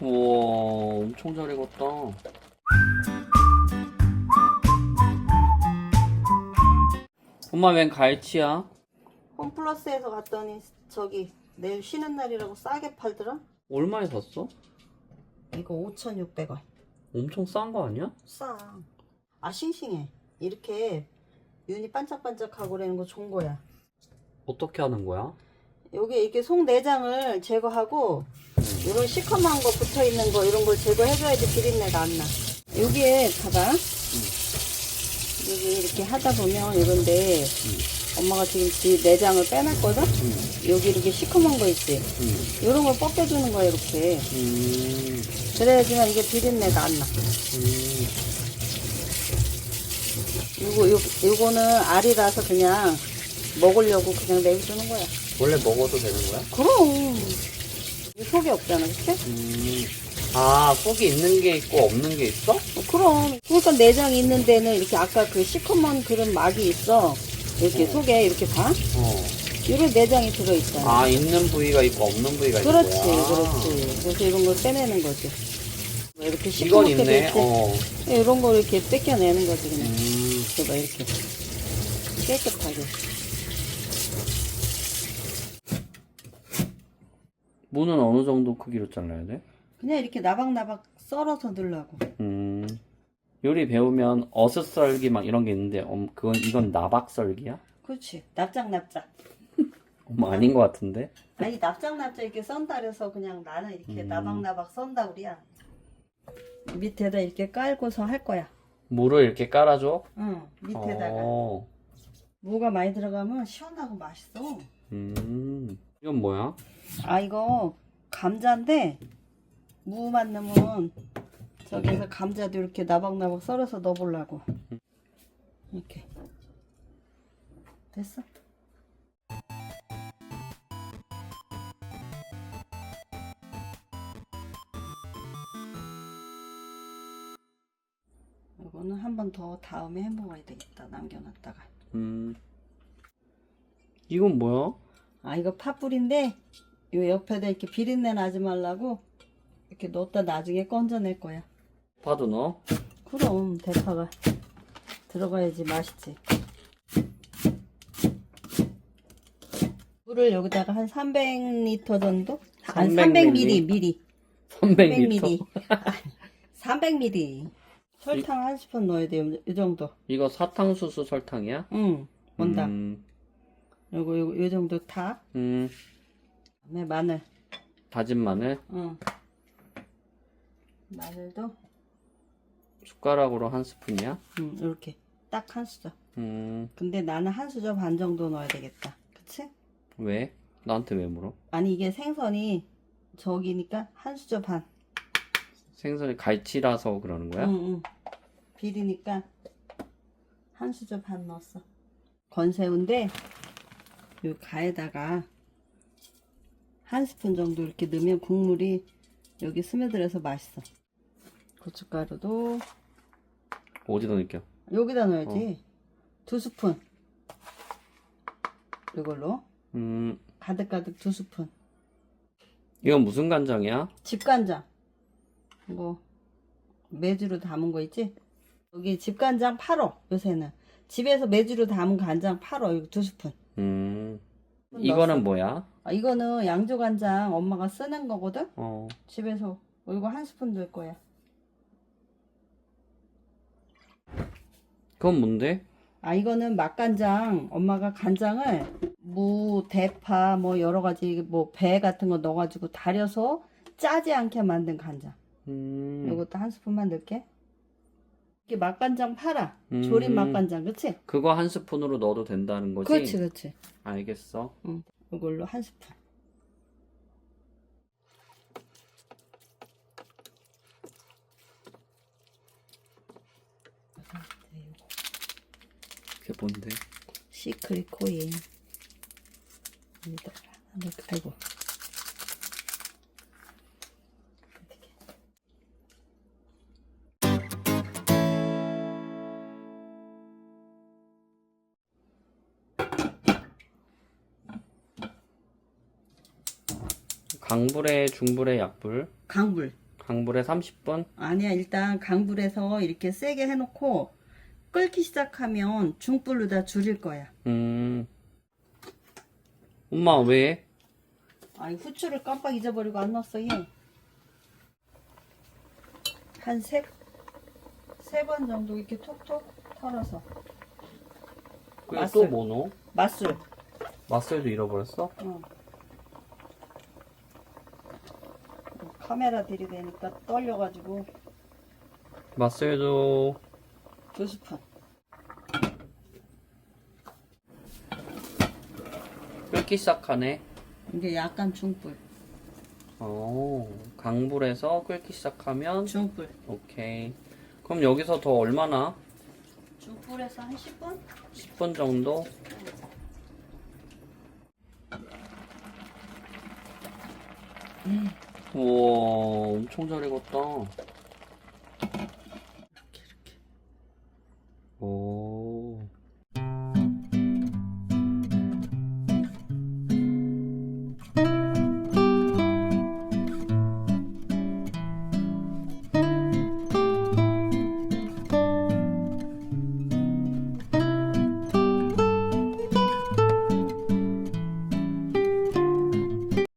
우와 엄청 잘 익었다 엄마 웬 갈치야? 홈플러스에서 갔더니 저기 내일 쉬는 날이라고 싸게 팔더라. 얼마에 샀어? 이거 5,600원. 엄청 싼 거 아니야? 싸. 아 싱싱해. 이렇게 윤이 반짝반짝하고 그러는 거 좋은 거야. 어떻게 하는 거야? 여기 이렇게 속 내장을 제거하고 이런 시커먼 거 붙어 있는 거 이런 걸 제거해줘야지 비린내가 안 나. 여기에 봐봐. 여기 이렇게 하다 보면 이런데 엄마가 지금 지 내장을 빼놨거든. 여기 이렇게 시커먼 거 있지. 음. 이런 걸 벗겨주는 거야 이렇게. 음. 그래야지만 이게 비린내가 안 나. 음. 요거 요 요거는 알이라서 그냥 먹으려고 그냥 내주는 거야. 원래 먹어도 되는 거야? 그럼 이 속이 없잖아, 그치? 음. 아 속이 있는 게 있고 없는 게 있어? 어, 그럼 그러니까 내장 있는 데는 이렇게 아까 그 시커먼 그런 막이 있어. 이렇게 어. 속에 이렇게 봐. 어. 이런 내장이 들어 있잖아. 아 있는 부위가 있고 없는 부위가 있는 그렇지, 거야 그렇지. 그래서 이런 걸 빼내는 거지. 뭐 이렇게 이건 시커멓게 있네 될 때, 어. 이런 걸 이렇게 뺏겨내는 거지 그냥. 음. 이렇게 깨끗하게. 무는 어느 정도 크기로 잘라야 돼? 그냥 이렇게 나박나박 썰어서 넣으려고. 음. 요리 배우면 어슷 썰기 막 이런 게 있는데 음, 그건 이건 나박 썰기야? 그렇지. 납작납작. 엄마 아닌 것 같은데? 아니 납작납작 이렇게 썬다 그래서 그냥 나는 이렇게 음. 나박나박 썬다 그래야. 밑에다 이렇게 깔고서 할 거야. 물을 이렇게 깔아줘? 응. 밑에다가. 어. 무가 많이 들어가면 시원하고 맛있어. 음. 이건 뭐야? 아 이거 감자인데 무만 넣으면 저기서 감자도 이렇게 나박나박 썰어서 넣어보려고. 이렇게. 됐어? 이거는 한 번 더 다음에 해 먹어야 되겠다. 남겨놨다가. 음. 이건 뭐야? 아 이거 팥불인데 요 옆에다 이렇게 비린내 나지 말라고 이렇게 넣었다 나중에 건져낼 거야. 파도 넣어? 그럼 대파가 들어가야지 맛있지. 물을 여기다가 한 300리터 정도? 아니 300 300ml, 미리. 300리터. 300ml. 설탕 한 스푼 넣어야 돼요. 이 정도. 이거 사탕수수 설탕이야? 응. 원당. 음. 요거 요거 요 정도 타. 음. 에 마늘. 다진 마늘 응. 마늘도 숟가락으로 한 스푼이야? 응, 이렇게 딱 한 수저. 음. 근데 나는 한 수저 반 정도 넣어야 되겠다. 그치? 왜? 나한테 왜 물어? 아니 이게 생선이 저기니까 한 수저 반. 생선이 갈치라서 그러는 거야? 응, 응. 비리니까 한 수저 반 넣었어. 건새우인데 요 가에다가 한 스푼 정도 이렇게 넣으면 국물이 여기 스며들어서 맛있어. 고춧가루도 어디다 넣을게요? 여기다 넣어야지. 두 스푼. 이걸로 음. 가득가득 두 스푼. 이건 무슨 간장이야? 집간장. 이거 매주로 담은 거 있지? 여기 집간장 팔어 요새는. 집에서 매주로 담은 간장 팔어 이거 두 스푼. 음. 넣었어. 이거는 뭐야? 아, 이거는 양조간장 엄마가 쓰는 거거든? 어. 집에서 이거 한 스푼 넣을 거야. 그건 뭔데? 아 이거는 맛간장 엄마가 간장을 무, 대파 뭐 여러 가지 뭐 배 같은 거 넣어가지고 달여서 짜지 않게 만든 간장. 음. 이것도 한 스푼만 넣을게. 이게 맛간장 팔아. 음. 조림 맛간장, 그치? 그거 한 스푼으로 넣어도 된다는 거지? 그렇지, 그렇지. 알겠어. 응. 이걸로 한 스푼. 그게 뭔데? 시크릿 코인. 여기다 하나. 아이고. 강불에 중불에 약불. 강불. 강불에 30분. 아니야, 일단 강불에서 이렇게 세게 해놓고 끓기 시작하면 중불로 다 줄일 거야. 음. 엄마 왜? 아니, 후추를 깜빡 잊어버리고 안 넣었어, 얘. 한 세, 세 번 정도 이렇게 톡톡 털어서. 그리고 맛술. 또뭐 넣어? 맛술. 맛술도 잃어버렸어? 어. 카메라 들이대니까 떨려가지고 맛술도 두 스푼. 끓기 시작하네. 이게 약간 중불. 어, 강불에서 끓기 시작하면 중불. 오케이. 그럼 여기서 더 얼마나? 중불에서 한 10분? 10분 정도? 우와, 엄청 잘 익었다.